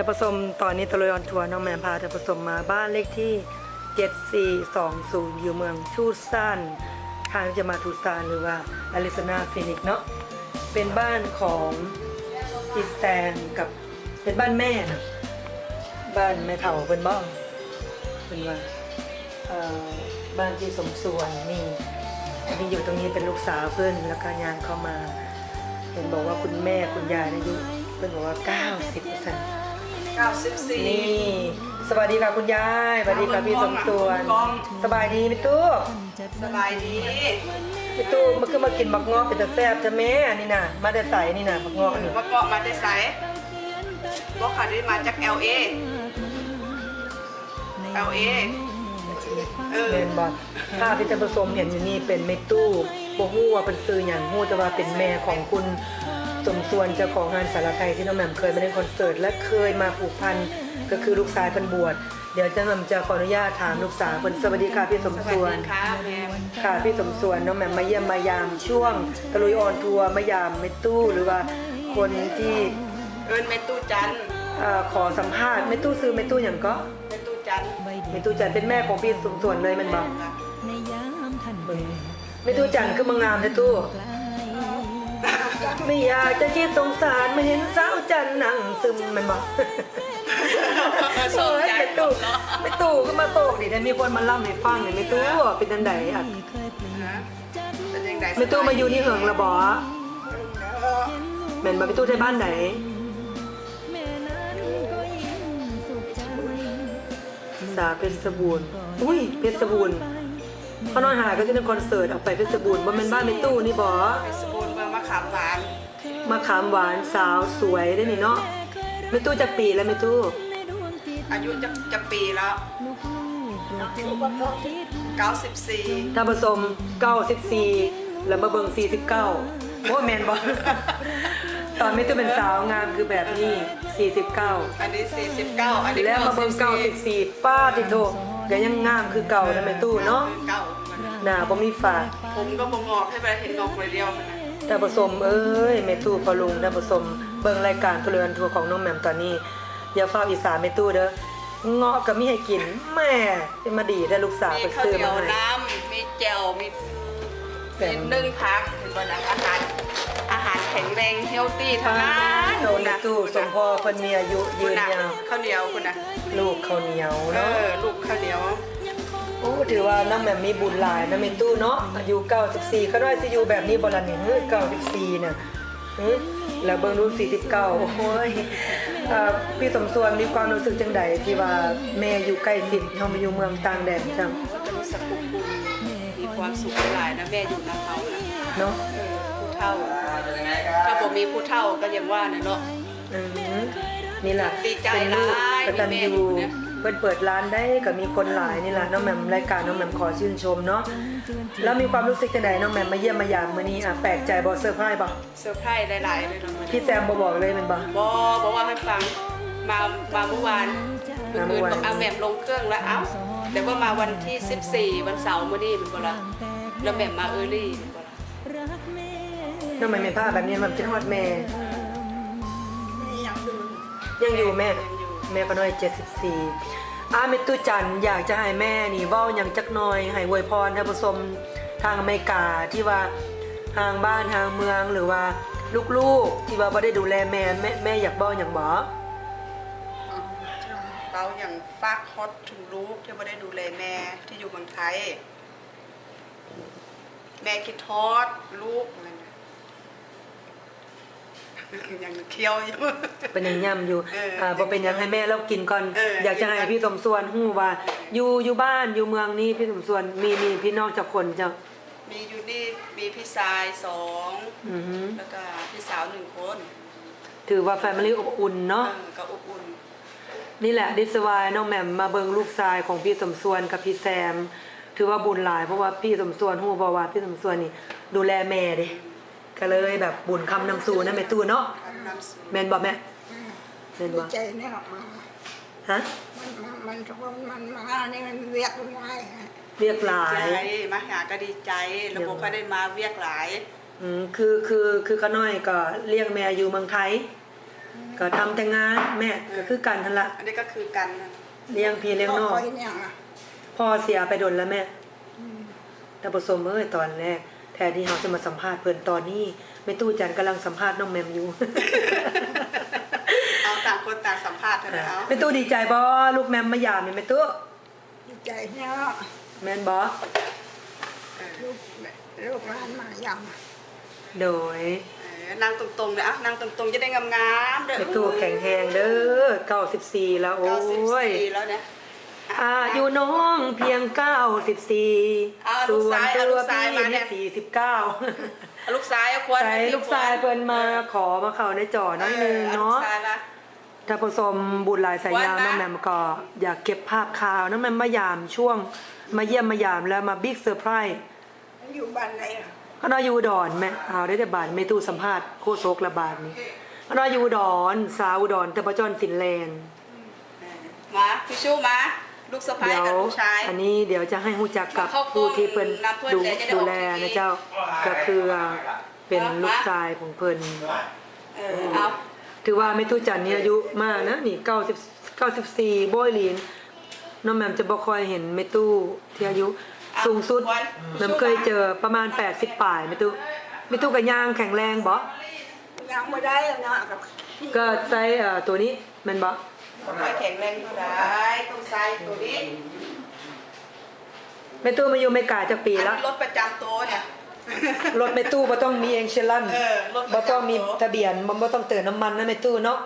ท่ผสมตอนนี้ตะลุยออนทัวร์น้องแมนพาท่ผสมมาบ้านเลขที่ 7420 อยู่เมืองทูซานทางจะมาทูซานหรือว่าอาริโซนาฟินิกเนาะเป็นบ้านของอิสแตนกับเป็นบ้านแม่นะบ้านแม่เฒ่าเป็นบ้องเป็นว่าบ้านที่สมส่วนนี่ที่อยู่ตรงนี้เป็นลูกสาวเพื่อนแล้วก็ยางเข้ามา เห็นบอกว่าคุณแม่คุณยายอายุเพื่อนบอกว่า 90เปอร์เซ็นต์ 94 นี่ สวัสดีค่ะคุณยาย สวัสดีค่ะพี่สมส่วน กล้อง สบายดีพี่ตู้สบายดีพี่ตู้เมื่อคืนมากินบักงอกเป็นตะแซ่บจะแม่นี่น่ะ มาแต่ใสนี่น่ะบักงอกนี่มาเกาะมาได้ไสบอกค่ะได้มาจาก LA LA เออ เมนบอลถ้าพี่จะผสมเห็นอยู่นี่เป็นเมตู้บ่ฮู้ว่าเป็นซื้ออย่างฮู้แต่ว่าเป็นแม่ของคุณ สมส่วนเจ้าของงานสารไทยที่น้องแหม่มเคยมาเล่นคอนเสิร์ตและเคยมาผูกพันก็คือลูกชายเพิ่นบวชเดี๋ยวเจะแหม่มจะขออนุญาตถามลูกสาวเพิ่นสวัสดีค่ะพี่สมสวัสส่วนดีค่ะแม่ค่ะพี่สมส่วนน้องแหม่มมาเยี่ยมมายามช่วงตะลุยออนทัวร์มายามเมตู้หรือว่าคนที่เอิ้นแม่ตู้จันเอ่อขอสัมภาษณ์เมตู้ซื้อเมตู้อย่างก็แม่ตู้จันเมตู้จันเป็นแม่ของพี่สมส่วนเลยแมันบอกในยามทันเบิ่งเมตู้จันคือมางามเมตู้ ไม่อยากจะคิดสงสารมาเห็นสาวจันนั่งซึมแมันบอกสนใจเมตู้เมตู้ก็มาโตกดิแต่มีคนมาเล่าให้ฟังเนี่ยเมตู้เป็นจังไดอะเคยเปลี่ยนฮะเป็นยังไงเมตู้มาอยู่นี่เหิงละบ่แม่นมาเมตู้ที่บ้านไหนแม่นั้นก็ยิ่งสุขใจสาเพชรบูรณ์อุ้ยเพชรบูรณ์เขานอนหาก็จะเป็นคอนเสิร์ตออกไปเพชรบูรณ์ว่าเป็นบ้านในตู้นี่บอเพชรบูรณ์เมืองมะขามหวาน มาขามหวานสาวสวยได้นี่เนาะไม่ตู้จะปีแล้วไม่ตู้ในดวงจิตอายุจะจะปีแล้วลูกลูกรวมคิด94ถ้าผสม94แล้วมาเบิ่ง49โอ้แมนบอตอนไม่ตู้เป็นสาวงามคือแบบนี้49อันนี้49อันนี้แล้วมาเบิ่ง94 94ป้าติโตก็ยังงามคือเก่านะแม่ตู้เนาะเก่าหน้าบ่มีฝาผมก็บ่งอกให้ไปเห็นงอกเลยเดียวมันนะ ท่านผู้ชมเอ้ยเมตู้พอลุงท่านผู้ชมเบิ่งรายการทุเรียนทัวร์ของน้องแหม่มตอนนี้อย่าเฝ้าอีสานเมตู้เด้อเงาะก็มีให้กินแม่เป็นมาดีได้ลูกสาวมีไปข้าวซื้อเหนีมายวให้ น้ำมีแจ่วมีแต่มีนึ่งผักเห็นบ่นะอาหารอาหารแข็งแรงเฮลตี้ทั้งนั้นโดนตู้สมพอเพิ่นมีอายุคุยืณนนะยาวข้าวเหนียวคุณนะลูกข้าวเหนียวเอเนาะอลูกข้าวเหนียว โอ้ถือว่าน้องแหม่มมีบุญหลายนะเมตู้เนาะอายุ94เขาได้สิอยู่แบบนี้บ่ล่ะนี่เฮ้ย94น่ะเฮ้ยแล้วเบิ่งดู49 โอ้ยเอ่อพี่สมส่วนมีความรู้สึกจังใดที่ว่าแม่อยู่ใกล้สิทธิ์เฮามาอยู่เมืองต่างแดนจังก็รู้สึกอบอุ่นมีความสุขหลายนะแม่อยู่น้ำเขานะเนาะเออผู้เฒ่าถ้าผมมีผู้เฒ่าก็ยังว่านะเนาะอืมนี่แหละดีใจเป็นลูกหลายกตัญมีแม่ญู อยู่เนี่ยเปิดเปิดร้านได้ก็มีคนหลายนี่แหละน้องแหม่มรายการน้องแหม่มขอชื่นชมเนาะแล้วมีความรู้สึกจังไดน้องแหม่มมาเยี่ยมมายามมื้อนี้อะแปลกใจบ่เซอร์ไพรส์บ่เซอร์ไพรส์หลายๆเลยเนาะมันพี่แซมบ่บอกเลยแมันบ่บอบอกว่าให้ฟังมามาเมื่อวานมาเมื่อวานบอกเอาแหม่มลงเครื่องแล้วเอ้าแต่ว่ามาวันที่ 14 วันเสาร์มื้อนี้มันบ่ละแล้วแหม่มมาเออร์ลี่มันบ่ละรักแม่น้องแหม่มมีภาพแบบนี้มันคิดฮอดแม่ยังอยู่แม่ยังอยู่ แม่ก็น้อย 74อาเมตุจันทร์อยากจะให้แม่นี่เว้าหยังจักหน่อยให้อวยพรท่านผู้ชมทางอเมริกาที่ว่าทางบ้านทางเมืองหรือว่าลูกๆ ที่ว่าบ่ได้ดูแลแม่แม่แม่อยากเว้าหยังบ่เราอย่างฟากฮอตถึงลูกที่ไม่ได้ดูแลแม่ที่อยู่เมืองไทย แม่คิดทอดลูกอะไร ยังเคี้ยวอยู่เป็นยังย่ำอยู่เอออ่อ่าบ่เป็นหยังให้แม่เรากินก่อนเอออยากจะให้พี่สมส่วนฮู้ว่าอยู่อยู่บ้านอยู่เมืองนี้พี่สมส่วนมีมีพี่น้องจักคนเจ้ามีอยู่นี่มีพี่ชายสองอือหือแล้วก็พี่สาวหนึ่งคน ถือว่าแฟมิลี่อบอุ่นเนาะเออก็อบอุ่นนี่แหละดิสวายน้องแหม่มมาเบิงลูกชายของพี่สมส่วนกับพี่แซม ถือว่าบุญหลายเพราะว่าพี่สมส่วนฮู้บ่ว่าพี่สมส่วนนี่ดูแลแม่เด้ ก็เลยแบบบุญคำนำสู่นะแม่ตู้เนาะครับน้ำสูงแม่นบ่แม่แม่นดีบ่ใจเนี่ยมาฮะมันมันมันทุกคนมันมานี่มันเรียกมันง่ายฮะเรียกหลาใจยมาหาก็ดีใจระบบก็ได้มาเวียกหลายอืมคือคือคือขาน้อยก็เลี้ยงแม่อยู่เมืองไทย ก็ทำแต่งานแม่ก็คือกันทันละอันนี้ก็คือกันนะเลี้ยงพี่เลี้ยงน้องคอยเนี่ยอะพ่อเสียไปโดนแล้วแม่แต่ผสมเอ้ยตอนแรก แทนที่เราจะมาสัมภาษณ์เพิ่นตอนนี้แม่ตู้จันกำลังสัมภาษณ์น้องแมมอยู่เอาต่างคนต่างสัมภาษณ์กันนะเอาแม่ตู้ดีใจบ่ลูกแมมมายามนี่แม่ตู้ดีใจเนี่ยแม่นบ่เออลูกลูกร้านมาอย่างโดยเออนั่งตรงๆเลยอะนั่งตรงๆจะได้งามๆเด้อแม่ตู้แข็งแรงเด้อ94แล้วโอ้เก้าสิบยสี่แล้วเนี่ย อายุน้องเพียง94เอาลูส่กวนซ้ายตัเอาลูวกซ้ายพี่มาเนี่นี่ย49เอาลูกซ้ายเอาควรใส่ลูกชายเพิ่นมาขอมาเข้าในจอน้อยหนึงออเนาะลูกซ้ายมาถ้าผสมบุญหลายสายยาววันนะ น้องแหมมก็อยากเก็บภาพข่าวน้องแหมมมายามช่วงมาเยี่ยมมายามแล้วมาบิ๊กเซอร์ไพรส์อยู่บ้านไหนล่ะก็นอยอยู่อุดอนแม่เอาได้แต่บาทไม่ตู้สัมภาษณ์โคโซกระบาดนี่ก็นอยอยู่อุดอนสาวอุดอนแต่ประจอนฟินแลนด์ มาพี่ชูมา ลูกสะพ้ายเดี๋ยวกับลูกชาย อันนี้เดี๋ยวจะให้หูจักกับเข้ากล้องผู้ที่เพิ่นนำถ้วยดูแทนจะได้ดูออกแลทีวีนะเจ้าก็คือเป็นลูกชายของเพิ่นเออเอาถือว่าแม่ตู้จันนี่อายุมากนะนี่90 94โบยหลีนน้องแหมมจะบ่ค่อยเห็นแม่ตู้ที่อายุสูงสุดแหมมเคยเจอประมาณ 80ปลายแม่ตู้แม่ตู้ก็ย่างแข็งแรงบ่ยังไม่ได้นะกับก็ใช้เอ่อตัวนี้แม่นบ่ ไม่แข็งแรงเท่าไหร่ต้องใส่ตัวนี้แม่ตู้มาอยู่อเมริกาจักปีอันละนี้รถประจำตัวเนี่ยรถแม่ตู้บ่ต้องมีเองเชลันเออรถประจำตัวบ่ต้องมีทะเบียนบ่บ่ต้องเติมน้ำมันนะแม่ตู้เนาะ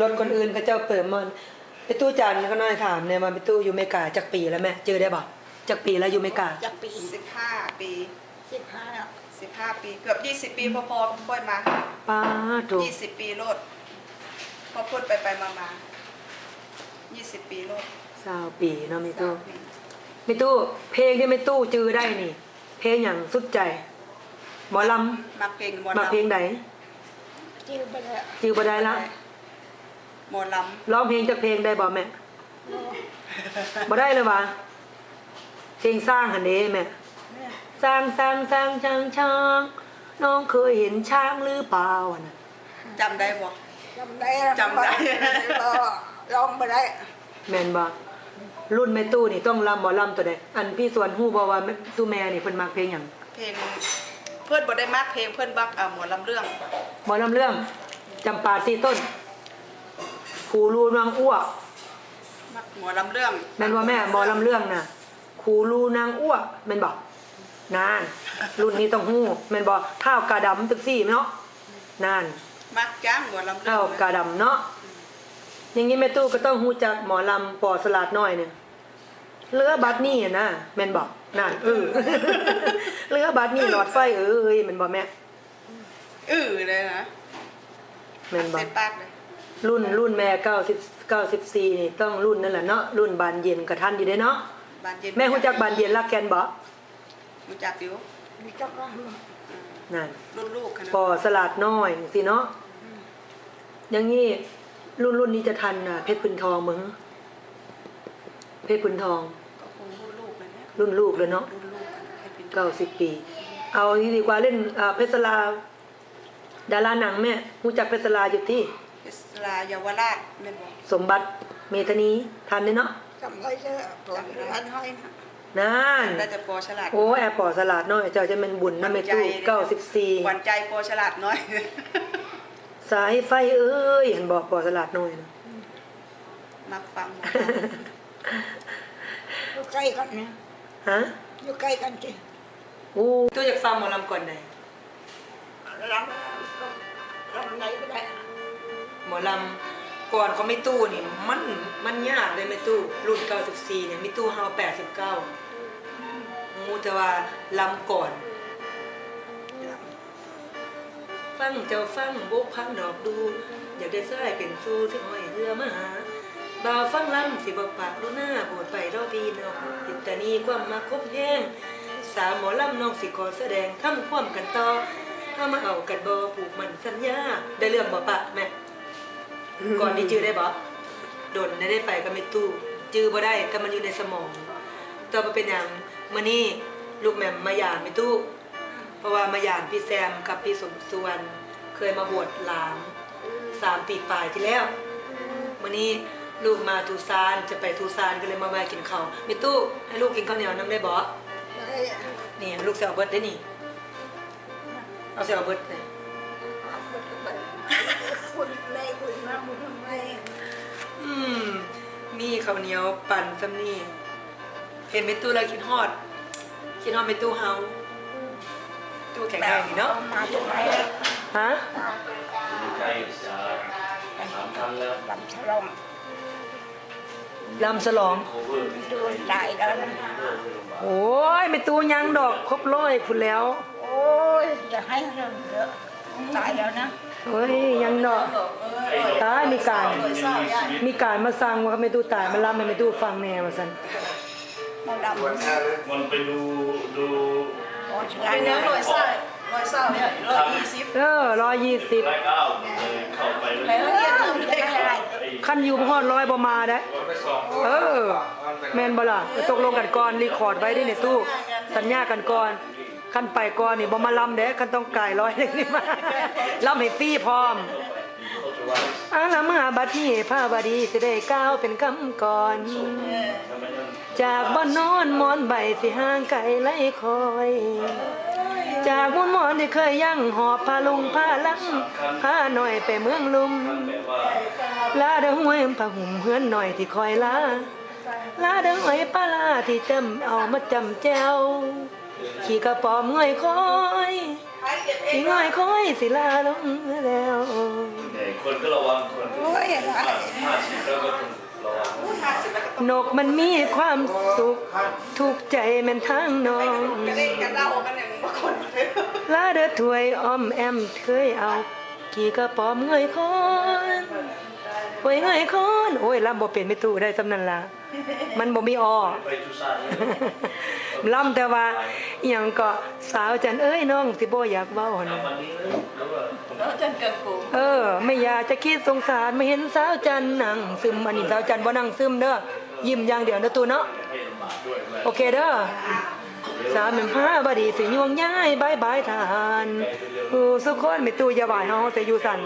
รถคนอื่นเขาเจ้าเติมมันแม่ตู้จันก็น้อยถามเนี่ยมาแม่ตู้อยู่อเมริกาจักปีแล้วแม่เจอได้บ่จักปีแล้วอยู่อเมริกาจะปีสิบห้าปีสิบห้าแล้วสิบห้าปีเกือบยี่สิบปีพอพอๆค่อยมาป้าถูกยี่สิบปีโลด พอพูดไปไปมามายี่สิบปีโลดสาวปีเนาะแม่ตู้สามปีแม่ตู้เพลงที่แม่ตู้จือได้นี่ เพลงอย่างสุดใจหมอลมาเพลงหมอำมาลำเพลงไหนจิ้วไปแล้วจือบ่ได้ละหมอลร้องเพลงจากเพลงได้บ่แม่บ่ได้เลยวะเพลงสร้างหันเด้แม่เนี่ยสร้างสร้างสร้างช้างช้างน้องเคยเห็นช้างหรือเปล่าอะนะำจำได้บ่ จำได้จำได้ก็ลองไปได้แม่นบ่รุ่นแม่ตู้นี่ต้องลำบ่ลำตัวใดอันพี่สวนฮู้บ่ว่าแม่ตู้แม่นี่เพิ่นมักเพลงหยังเพลงเพื่อนบ่ได้มากเพลงเพื่อนบักอ่าหมอลำเรื่องหมอลำเรื่องจำปาสีต้นครูรูนางอ้วกมักหมอลำเรื่องแม่นว่าแม่หมอลำเรื่องน่ะครูรูนางอ้วกแม่นบ่นาน รุ่นนี้ต้องฮู้แม่นบ่เท้ากาดำตึกซี่เนาะนาน มักจ้างหมอลำเรื่เท้าองกาดำเนาะอย่างนี้แม่ตู้ก็ต้องฮู้จักหมอลำปอสลัดน้อยเนี่ยเรือบัดนี่อะนะแม่นบ่นั่นเออเรือบัดนี่หลอดไฟเอ้ยแม่นบ่แม่อื้อเลยนะแม่นบ่เส้นปากเลยรุ่นรุ่นแม่90 94นี่ต้องรุ่นนั่นแหละเนาะรุ่นบานเย็นกับท่านอยู่เด้เนาะบานเย็นแม่ฮู้จักบานเย็นรักแกนบ่รู้จักอยู่มีจักรนั่นรุ่นลูกขนาดปอสลัดน้อยสิเนาะ อย่างนี้รุ่นรุ่นนี้จะทันน่ะเพชรพุนทองมึงเพชรพุนทอง ก็คงรุ่นลูกเลยเนี่ยรุ่นลูกเลยเนาะรุ่นลูกกันให้เป็นเก้าสิบปี เอาที่ดีกว่าเล่นอ่าเพชรสลา ดาราหนังแม่รู้จักเพชรสลาอยู่ที่เอสลาเยาวราชแม่นบ่สมบัติเมธานีทันเด้เนาะจำได้เจอตัวร้านห้อยนะนั่นได้แต่ปอฉลาดโอ้แอร์ปอสลัดน้อยเจ้าจะเป็นบุญนะแม่ตู้เก้าสิบสี่หวานใจปอฉลาดน้อย สายไฟเอ้ยเห็นบอกปอสลัดน้อยนะมักฟังหมออยู่ใกล้กันเนี่ยฮะอยู่ใกล้กันจริงโอ้ตู้อยากฟังหมอลำก่อนไหนลำลำไหนก็ได้หมอลำก่อนเขาไม่ตู้นี่มันมันยากเลยไม่ตู้รุ่น94เนี่ยไม่ตู้เฮา89มูแต่ว่าลำก่อน ฟังเจ้าฟังบกพังดอกดู อยากได้ซ้ายเป็นสู้ที่ห้อยเรือมาหาบ่าวฟังลำสิบอกปากรู้หน้าโบดไปรอปีนอกติดตานีความมาคบแห้งสาวหมอลำน้องสิขอแสดงทำความกันต่อถ้ามาเอากันบ่ผูกมันสัญญาได้เรื่องบ่ปะแม่ก่อนที่จื้อได้บ่โดนได้ไปก็ไม่ตู้จื้อบ่ได้ก็มันอยู่ในสมองต่อมาเป็นหยังมื้อนี้ลูกแม่มมาหยามไม่ตู้ เพราะว่ามาหยามพี่แซมกับพี่สมส่วนเคยมาบวชหลาน13ปีปลายที่แล้ววันนี้ลูกมาทูซานจะไปทูซานก็เลยมาแวะกินข้าวมีตู้ให้ลูกกินข้าวเหนียวน้ำได้บ่ได้นี่ลูกเสียเอาเบิดได้นี่เอาเสียเอาเบิดเลยคุณแม่คุณมาคุณทำไมอืมมีข้าวเหนียวปั่นซำนี่เห็นมีตู้แล้วกินฮอดกินฮอดมีตู้เฮา ตู้แข็งแรงนี่เนาะมาจากไหนฮะใกล้จะสามครั้งแล้วลำฉลองลำฉลองโคเวอร์ดูตายแล้วนะโอ้ยไม่ตู้ยังดอกครบร้อยคุณแล้ว โอ้ยอย่าให้เรื่องเยอะตายแล้วนะเฮ้ยยังดอกตายมีการ มีการมาสั่งว่าไม่ตู้ตายมาลำให้ไม่ตู้ฟังแน่มาสันมาดำมันไปดูดู โอ้ยตายแล้วร้อยเศร้าร้อยเศร้าเนี่ยร้อยยี่สิบเออร้อยยี่สิบร้อยเก้าเลยเข้าไปเลยอะไรขั้นอยู่พอดร้อยประมาได้ เออ แมนบ่ล่ะตกลงกันก่อนรีคอร์ดไว้ได้ในตู้ สัญญากันก่อนขั้นไปก่อนนี่บ่มาลำเด้ขั้นต้องไกายร้อยหนึงนี่มาลำให้ฟรีพร้อมเขาจะว่อาลามาบัดนี้พาบดีสิได้ก้าวเป็นคำก่อน จากบ่นอนหมอนใบสิห่างไกลไล่คอย จากมุนหมอนที่เคยยั่งหอบพาลุงพาลังพาหน่อยไปเมืองลุมแบบว่าลาเด้อหวยผ้าห่มเฮือนหน่อยที่คอยลาลาเด้อหอยปลาลาที่จำเอามาจำแจวขี่กระป๋อมง่อยคอยที่ง่อยคอยสิลาลงแล้วแต่คนก็ระวังคนโอ้ยอะไรห้าสิบแล้วก็ต้องระวัง นกมันมีความสุขทุกใจแม่นทางน้องลาเด้อถวยอ้อมแอมเคยเอาขี่กระป๋อมง่อยคอน โอ้ยง่อยคอนโอ้ยลำบ่เป็นไม่ตู้ได้สำนั้นล่ะมันบ่มีอ้อไปทุซ่าเนี่ยล่ำแต่ว่าอหย่างก็สาวจันเอ้ยน้องสิบ่อยากเว้าหั่นทำน่ะวันนี้เลยแล้วว่าเออ ไม่อยากจะคิดสงสารไม่เห็นสาวจันนั่งซึมอันนี้สาวจันบ่นั่งซึมเด้อยิ้มอย่างเดียวนะตูเนาะให้ลำบากด้วยด้วยโอเคเด้อสามเป็นผ้าบดีสิยวงย้ายบายบายทานโอ้สุกคนไม่ตู้อย่าบ่ายเฮาแต่อยู่สั่น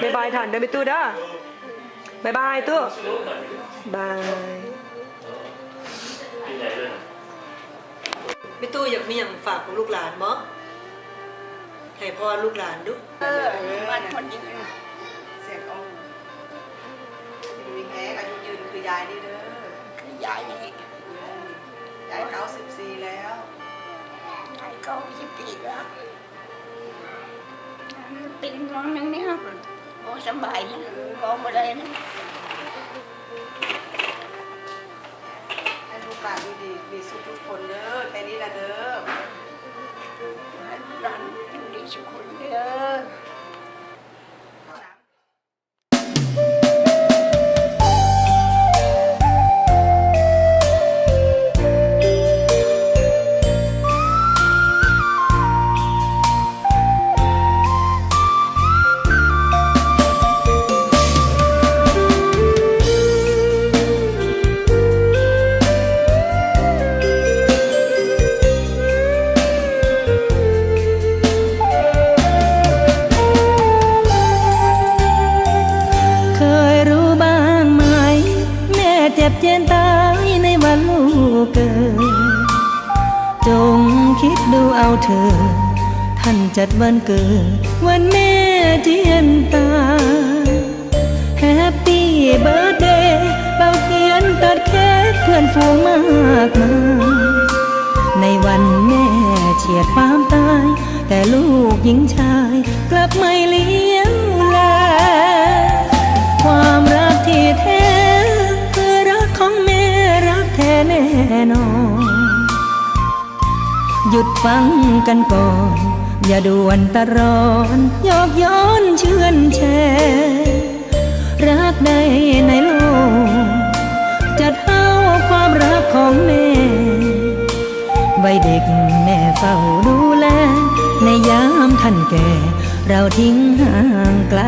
บายบายทานเด้อไม่ตู้เด้อ บายบายตู้บายที่ไหนเลยไม่ตู้อยากมีหยังฝากกับลูกหลานบ่ให้พ่อลูกหลานดูเออมันคนยิงเสียงอ่อนมีแฮงอายุยืนคือยายนี่เด้อคือยายนี่ยายเก้าสิบสี่แล้วยายก็ยี่สิบปีแล้วเป็นน้องนึงนี่ครับ โอ้สบายนะมองมาเลยนะให้ลูกหลานดีดีมีสุขทุกคนเด้อแค่นี้ละเด้อ รันดีสุขุนเด้อ คิดดูเอาเถอท่านจัดวันเกิด วันแม่เจียนตาแฮปปี้เบิร์ดเดย์เป่าเทียนตัดเค้กเพื่อนฝูงมากมายในวันแม่เฉียดความตาย แต่ลูกหญิงชายกลับไม่เลี้ยวแลความรักที่แท้ ยุดฟังกันก่อน อย่าด่วนตะรอนยอกย้อนเชื่อนแชรักใดในโลกจะเท่าความรักของแม่วัยเด็กแม่เฝ้าดูแล ในยามท่านแก่ เราทิ้งห่างไกล